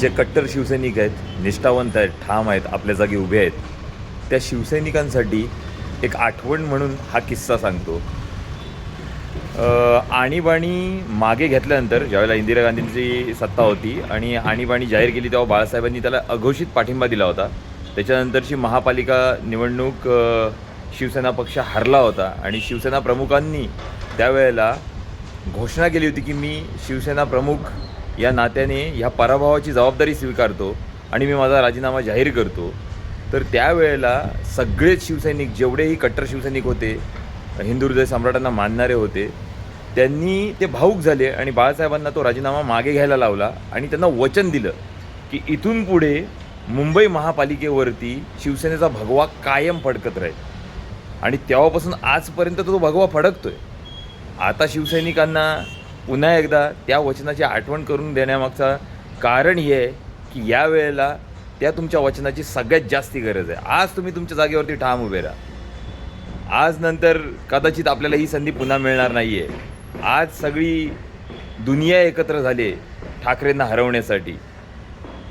जे कट्टर शिवसैनिक आहेत निष्ठावंत आहेत ठाम आहेत आपल्या जागी उभे आहेत त्या शिवसैनिकांसाठी एक आठवण म्हणून हा किस्सा सांगतो. आणीबाणी मागे घेतल्यानंतर ज्यावेळेला इंदिरा गांधींची सत्ता होती आणि आणीबाणी जाहीर केली तेव्हा बाळासाहेबांनी त्याला अघोषित पाठिंबा दिला होता. त्याच्यानंतरची महापालिका निवडणूक शिवसेना पक्ष हरला होता आणि शिवसेना प्रमुखांनी त्यावेळेला घोषणा केली होती की मी शिवसेना प्रमुख या नात्याने ह्या पराभवाची जबाबदारी स्वीकारतो आणि मी माझा राजीनामा जाहीर करतो. तर त्यावेळेला सगळेच शिवसैनिक जेवढेही कट्टर शिवसैनिक होते हिंदू हृदय सम्राटांना मानणारे होते त्यांनी ते भाऊक झाले आणि बाळासाहेबांना तो राजीनामा मागे घ्यायला लावला आणि त्यांना वचन दिलं की इथून पुढे मुंबई महापालिकेवरती शिवसेनेचा भगवा कायम फडकत राहील. आणि तेव्हापासून आजपर्यंत तो भगवा फडकतोय. आता शिवसैनिकांना पुन्हा एकदा त्या वचनाची आठवण करून देण्यामागचा कारण हे आहे की या वेळेला त्या तुमच्या वचनाची सगळ्यात जास्ती गरज आहे. आज तुम्ही तुमच्या जागेवरती ठाम उभे राहा. आज नंतर कदाचित आपल्याला ही संधी पुन्हा मिळणार नाही आहे आज सगळी दुनिया एकत्र झाली आहे ठाकरेंना हरवण्यासाठी.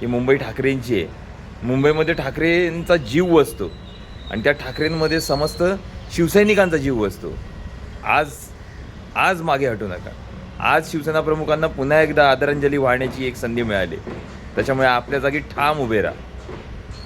ही मुंबई ठाकरेंची आहे. मुंबईमध्ये ठाकरेंचा जीव वसतो आणि त्या ठाकरेंमध्ये समस्त शिवसैनिकांचा जीव वसतो आज आज मागे हटू नका. आज शिवसेना प्रमुखांना पुन्हा एकदा आदरांजली वाहण्याची एक संधी मिळाली. त्याच्यामुळे आपल्या जागी ठाम उभे राहा.